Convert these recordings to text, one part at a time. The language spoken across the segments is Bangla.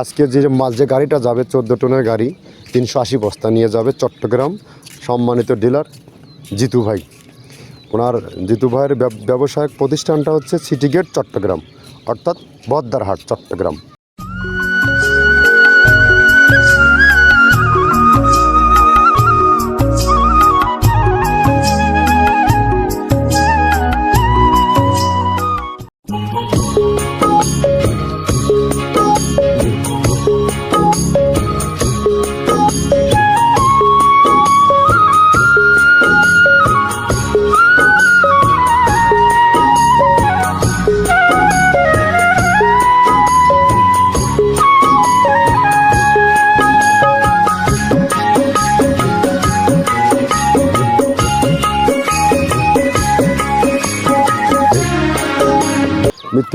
আজকে যে মাল যে গাড়িটা যাবে, চোদ্দ টনের গাড়ি, তিনশো আশি বস্তা নিয়ে যাবে চট্টগ্রাম সম্মানিত ডিলার জিতু ভাই। ওনার জিতু ভাইয়ের ব্যবসায়িক প্রতিষ্ঠানটা হচ্ছে সিটি গেট চট্টগ্রাম, অর্থাৎ বদ্দারহাট চট্টগ্রাম।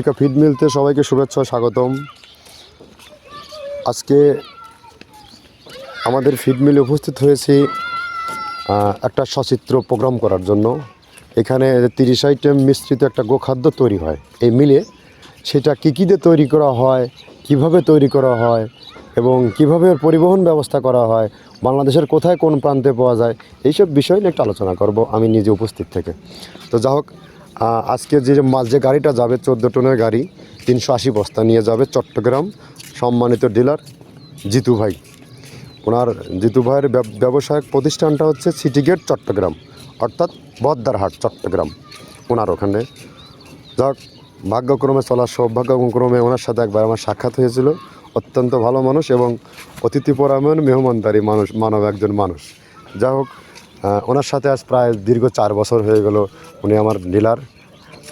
মৃত্তিকা ফিড মিলতে, সবাইকে শুভেচ্ছা, স্বাগতম। আজকে আমাদের ফিড মিলে উপস্থিত হয়েছি একটা সচিত্র প্রোগ্রাম করার জন্য। এখানে তিরিশ আইটেম মিশ্রিত একটা গোখাদ্য তৈরি হয়। এই মিলে সেটা কী কী দিয়ে তৈরি করা হয়, কীভাবে তৈরি করা হয়, এবং কীভাবে পরিবহন ব্যবস্থা করা হয়, বাংলাদেশের কোথায় কোন প্রান্তে পাওয়া যায়, এইসব বিষয় নিয়ে একটা আলোচনা করব আমি নিজে উপস্থিত থেকে। তো যা হোক আজকে যে মাল যে গাড়িটা যাবে, চোদ্দ টনের গাড়ি, তিনশো আশি বস্তা নিয়ে যাবে চট্টগ্রাম সম্মানিত ডিলার জিতু ভাই। ওনার জিতু ভাইয়ের ব্যবসায়িক প্রতিষ্ঠানটা হচ্ছে সিটি গেট চট্টগ্রাম, অর্থাৎ বদ্দারহাট চট্টগ্রাম। ওনার ওখানে। যাক, ভাগ্যক্রমে চলার সৌভাগ্যক্রমে ওনার সাথে একবার আমার সাক্ষাৎ হয়েছিল। অত্যন্ত ভালো মানুষ এবং অতিথিপরায়ণ মেহমানদারি মানুষ, মানব একজন মানুষ। যাই হোক ওনার সাথে আজ প্রায় দীর্ঘ চার বছর হয়ে গেল উনি আমার ডিলার।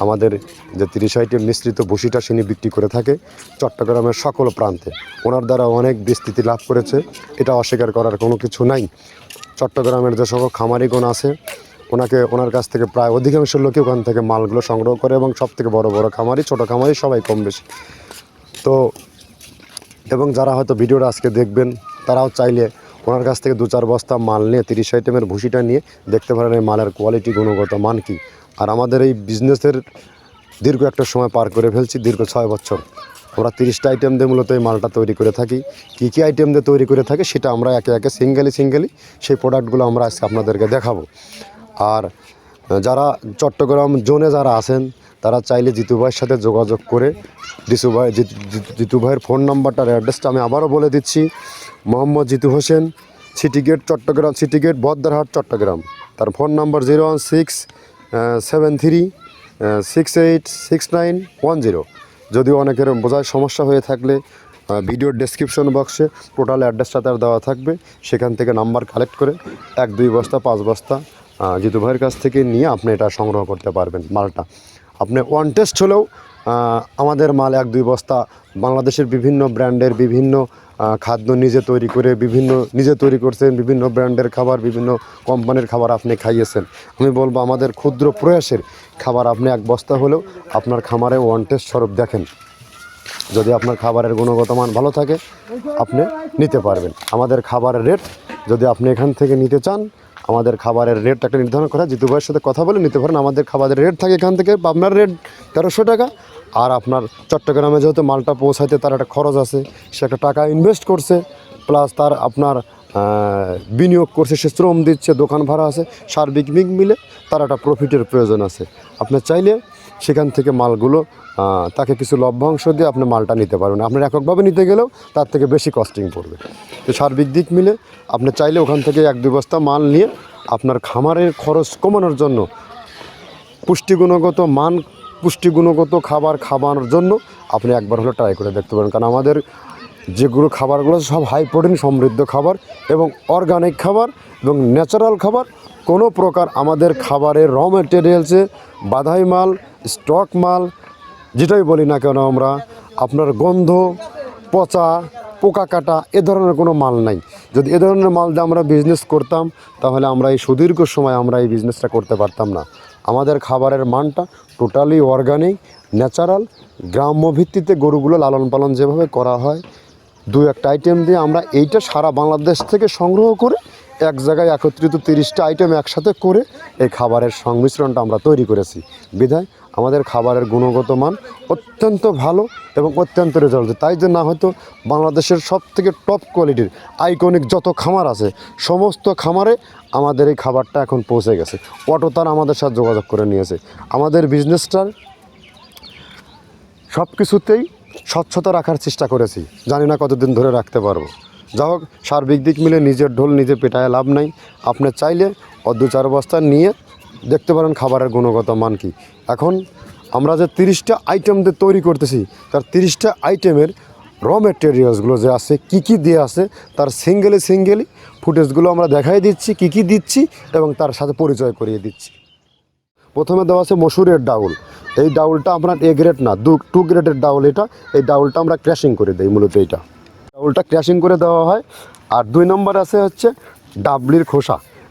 আমাদের যে তিরিশ আইটেম মিশ্রিত ভুসিটা তিনি বিক্রি করে থাকে চট্টগ্রামের সকল প্রান্তে। ওনার দ্বারা অনেক বিস্তৃতি লাভ করেছে, এটা অস্বীকার করার কোনো কিছু নাই। চট্টগ্রামের যে সকল খামারিগণ আছে, ওনাকে, ওনার কাছ থেকে প্রায় অধিকাংশ লোকই ওখান থেকে মালগুলো সংগ্রহ করে এবং সব থেকে বড় বড় খামারি, ছোট খামারি সবাই কম বেশি। তো, এবং যারা হয়তো ভিডিওটা আজকে দেখবেন, তারাও চাইলে ওনার কাছ থেকে দু চার বস্তা মাল নিয়ে তিরিশ আইটেমের ভুসিটা নিয়ে দেখতে পারেন এই মালের কোয়ালিটি, গুণগত মান কী। আর আমাদের এই বিজনেসের দীর্ঘ একটা সময় পার করে ফেলছি, দীর্ঘ ছয় বছর। আমরা তিরিশটা আইটেম দিয়ে মূলত এই মালটা তৈরি করে থাকি। কী কী আইটেম দিয়ে তৈরি করে থাকি সেটা আমরা একে একে সিঙ্গেলি সিঙ্গেলি সেই প্রোডাক্টগুলো আমরা আজকে আপনাদেরকে দেখাবো। আর যারা চট্টগ্রাম জোনে যারা আছেন, তারা চাইলে জিতু ভাইয়ের সাথে যোগাযোগ করে জিতু ভাই জিতু- ভাইয়ের ফোন নাম্বারটার অ্যাড্রেসটা আমি আবারও বলে দিচ্ছি। Mohammad Jitu Hossain, city gate Chattogram, city gate Baddarhat Chattogram. তার phone number zero one six seven three six eight, six nine, one zero. যদিও অনেকের বোঝায় সমস্যা হয়ে থাকলে ভিডিওর ডেসক্রিপশন বক্সে টোটাল অ্যাড্রেসটা তার দেওয়া থাকবে। সেখান থেকে নাম্বার কালেক্ট করে এক, দুই বস্তা, পাঁচ বস্তা জিতু ভাইয়ের কাছ থেকে নিয়ে আপনি এটা সংগ্রহ করতে পারবেন মালটা। আপনি ওয়ান টেস্ট হলেও আমাদের মাল এক দুই বস্তা, বাংলাদেশের বিভিন্ন ব্র্যান্ডের বিভিন্ন খাদ্য নিজে তৈরি করে, বিভিন্ন নিজে তৈরি করছেন, বিভিন্ন ব্র্যান্ডের খাবার, বিভিন্ন কোম্পানির খাবার আপনি খাইয়েছেন। আমি বলব আমাদের ক্ষুদ্র প্রয়াসের খাবার আপনি এক বস্তা হলেও আপনার খামারে ওয়ান টেস্ট স্বরূপ দেখেন। যদি আপনার খাবারের গুণগত মান ভালো থাকে, আপনি নিতে পারবেন। আমাদের খাবারের রেট যদি আপনি এখান থেকে নিতে চান আমাদের খাবারের রেট একটা নির্ধারণ করা জিতু ভাইয়ের সাথে কথা বলে নিতে পারেন। আমাদের খাবারের রেট থাকে এখান থেকে। আপনার রেট তেরোশো টাকা। আর আপনার চট্টগ্রামে যেহেতু মালটা পৌঁছাইতে তার একটা খরচ আছে, সে একটা টাকা ইনভেস্ট করছে। প্লাস তার আপনার বিনিয়োগ করছে, সে শ্রম দিচ্ছে, দোকান ভাড়া আছে, সার্বিক মিক মিলে তার একটা প্রফিটের প্রয়োজন আছে। আপনার চাইলে সেখান থেকে মালগুলো তাকে কিছু লভ্যাংশ দিয়ে আপনি মালটা নিতে পারবেন। আপনার এককভাবে নিতে গেলেও তার থেকে বেশি কস্টিং পড়বে। তো সার্বিক দিক মিলে আপনি চাইলে ওখান থেকে এক দুই বস্তা মাল নিয়ে আপনার খামারের খরচ কমানোর জন্য, পুষ্টিগুণগত মান, পুষ্টিগুণগত খাবার খাওয়ানোর জন্য আপনি একবার হলে ট্রাই করে দেখতে পারেন। কারণ আমাদের যেগুলো খাবারগুলো সব হাই প্রোটিন সমৃদ্ধ খাবার এবং অর্গানিক খাবার এবং ন্যাচারাল খাবার, কোনো প্রকার আমাদের খাবারের র মেটেরিয়ালসে বাধাই মাল স্টক মাল, যেটাই বলি না কেন আমরা, আপনার গন্ধ, পচা, পোকা কাটা, এ ধরনের কোনো মাল নাই। যদি এ ধরনের মাল দিয়ে আমরা বিজনেস করতাম, তাহলে আমরা এই সুদীর্ঘ সময় আমরা এই বিজনেসটা করতে পারতাম না। আমাদের খাবারের মানটা টোটালি অর্গানিক ন্যাচারাল গ্রাম্য ভিত্তিতে গরুগুলো লালন পালন যেভাবে করা হয়, দু একটা আইটেম দিয়ে আমরা এইটা সারা বাংলাদেশ থেকে সংগ্রহ করে এক জায়গায় একত্রিত তিরিশটা আইটেম একসাথে করে এই খাবারের সংমিশ্রণটা আমরা তৈরি করেছি। বিধায় আমাদের খাবারের গুণগত মান অত্যন্ত ভালো এবং অত্যন্ত রেজাল্ট তাই যে না হয়তো বাংলাদেশের সব থেকে টপ কোয়ালিটির আইকনিক যত খামার আছে, সমস্ত খামারে আমাদের এই খাবারটা এখন পৌঁছে গেছে। অটো তার আমাদের সাথে যোগাযোগ করে নিয়েছে। আমাদের বিজনেসটার সব কিছুতেই স্বচ্ছতা রাখার চেষ্টা করেছি। জানি না কতদিন ধরে রাখতে পারব। যা হোক, সার্বিক দিক মিলে নিজের ঢোল নিজে পেটায় লাভ নাই। আপনি চাইলে দু চার বস্তা নিয়ে দেখতে পারেন খাবারের গুণগত মান কি। এখন আমরা যে তিরিশটা আইটেম দিয়ে তৈরি করতেছি, তার তিরিশটা আইটেমের র মেটেরিয়ালসগুলো যে আছে, কি কি দিয়ে আছে, তার সিঙ্গেলে সিঙ্গেলি ফুটেজগুলো আমরা দেখাই দিচ্ছি, কি কি দিচ্ছি এবং তার সাথে পরিচয় করিয়ে দিচ্ছি। প্রথমে দেওয়া আছে মসুরের ডাউল। এই ডাউলটা আপনার এ গ্রেড না, দু টু গ্রেডের ডাউল এটা। এই ডাউলটা আমরা ক্র্যাশিং করে দিই মূলত এইটা। ডাউলটা ক্র্যাশিং করে দেওয়া হয়। আর দুই নম্বর আছে হচ্ছে ডাবলির খোসা।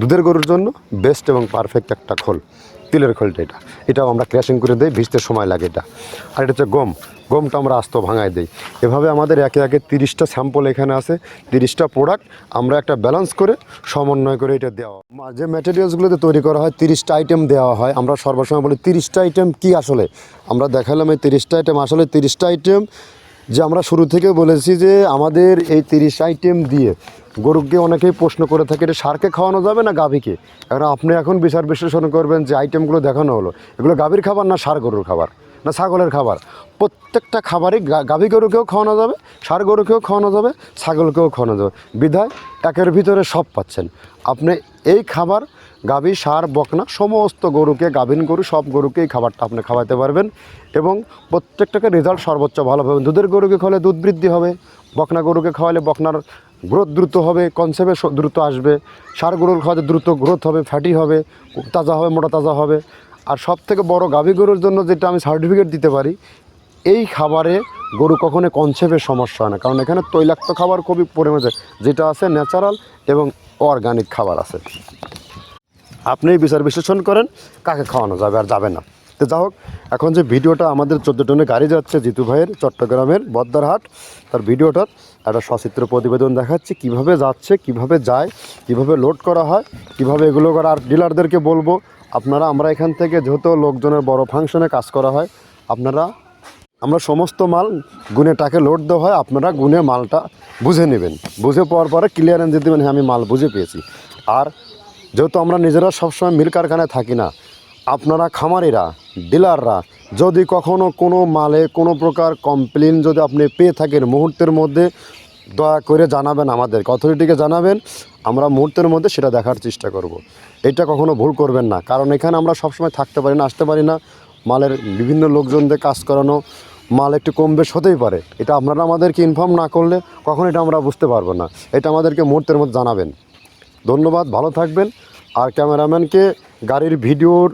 দুধের গরুর জন্য বেস্ট এবং পারফেক্ট একটা খোল, তিলের খোলটা এটা। এটাও আমরা ক্র্যাশিং করে দিই, ভিজতে সময় লাগে এটা। আর এটা হচ্ছে গম, গমটা আমরা আস্ত ভাঙায় দিই। এভাবে আমাদের একে একে তিরিশটা স্যাম্পল এখানে আছে, তিরিশটা প্রোডাক্ট আমরা একটা ব্যালেন্স করে সমন্বয় করে এটা দেওয়া যে ম্যাটেরিয়ালসগুলোতে তৈরি করা হয়, তিরিশটা আইটেম দেওয়া হয়, আমরা সর্বসময় বলি তিরিশটা আইটেম কি আসলে? আমরা দেখালাম এই তিরিশটা আইটেম আসলে তিরিশটা আইটেম যে আমরা শুরু থেকে বলেছি যে আমাদের এই তিরিশ আইটেম দিয়ে গরুকে অনেকেই প্রশ্ন করে থাকে, এটা সারকে খাওয়ানো যাবে না গাভীকে? এখন আপনি এখন বিচার বিশ্লেষণ করবেন যে আইটেমগুলো দেখানো হলো। এগুলো গাভীর খাবার না সার গরুর খাবার? না ছাগলের খাবার? প্রত্যেকটা খাবারই গাভী গরুকেও খাওয়ানো যাবে, সার গরুকেও খাওয়ানো যাবে, ছাগলকেও খাওয়ানো যাবে। বিধায় একের ভিতরে সব পাচ্ছেন। আপনি এই খাবার, গাভী, সার, বকনা, সমস্ত গরুকে, গাভীন গরু, সব গরুকে এই খাবারটা আপনি খাওয়াতে পারবেন এবং প্রত্যেকটাকে রেজাল্ট সর্বোচ্চ ভালো পাবেন দুধের গরুকে খাওয়ালে দুধ বৃদ্ধি হবে, বকনা গরুকে খাওয়ালে বকনার গ্রোথ দ্রুত হবে কনসেপে দ্রুত আসবে, সার গরুর খাওয়াতে দ্রুত গ্রোথ হবে ফ্যাটি হবে, তাজা হবে, মোটা তাজা হবে। আর সব থেকে বড় গাভী গরুর জন্য যেটা আমি সার্টিফিকেট দিতে পারি, এই খাবারে গরু কখনো কনসেপ্টের সমস্যা হয় না। কারণ এখানে তৈলাক্ত খাবার খুবই পরিমাণে যেটা আছে ন্যাচারাল এবং অর্গানিক খাবার আছে। আপনি বিচার বিশ্লেষণ করেন, কাকে খাওয়ানো যাবে আর যাবে না। তো যা হোক, এখন যে ভিডিওটা আমাদের চোদ্দ টনে গাড়ি যাচ্ছে জিতু ভাইয়ের চট্টগ্রামের বদ্দারহাট, তার ভিডিওটার একটা সচিত্র প্রতিবেদন দেখাচ্ছে, কীভাবে যাচ্ছে, কীভাবে যায়, কীভাবে লোড করা হয়, কীভাবে এগুলো করা। আর ডিলারদেরকে বলব, আপনারা, আমরা এখান থেকে যেহেতু লোকজনের বড় ফাংশনে কাজ করা হয়, আপনারা আমরা সমস্ত মাল গুনে টাকে লোড দেওয়া হয়, আপনারা গুনে মালটা বুঝে নেবেন। বুঝে পাওয়ার পরে ক্লিয়ারেন্স দেবেন হ্যাঁ আমি মাল বুঝে পেয়েছি। আর যেহেতু আমরা নিজেরা সবসময় মিল কারখানায় থাকি না, আপনারা খামারিরা, ডিলাররা, যদি কখনো কোনো মালে কোনো প্রকার কমপ্লেন যদি আপনি পেয়ে থাকেন, মুহূর্তের মধ্যে দয়া করে জানাবেন আমাদের অথরিটিকে জানাবেন, আমরা মুহূর্তের মধ্যে সেটা দেখার চেষ্টা করব। এটা কখনো ভুল করবেন না, কারণ এখানে আমরা সবসময় থাকতে পারি না, আসতে পারি না। মালের বিভিন্ন লোকজনদের কাজ করানো মাল একটু কম বেশ হতেই পারে। এটা আপনারা আমাদেরকে ইনফর্ম না করলে কখন এটা আমরা বুঝতে পারব না। এটা আমাদেরকে মুহূর্তের মধ্যে জানাবেন। ধন্যবাদ, ভালো থাকবেন। আর ক্যামেরাম্যানকে গাড়ির ভিডিওর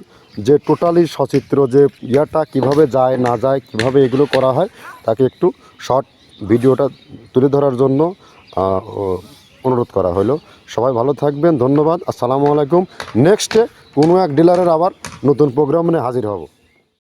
যে টোটালি সচিত্র, যে ইয়াটা কীভাবে যায়, না যায়, কীভাবে এগুলো করা হয়, তাকে একটু শর্ট ভিডিওটা তুলে ধরার জন্য অনুরোধ করা হলো। সবাই ভালো থাকবেন, ধন্যবাদ, আসসালামু আলাইকুম। নেক্সটে কোনো এক ডিলারের আবার নতুন প্রোগ্রাম নিয়ে হাজির হব।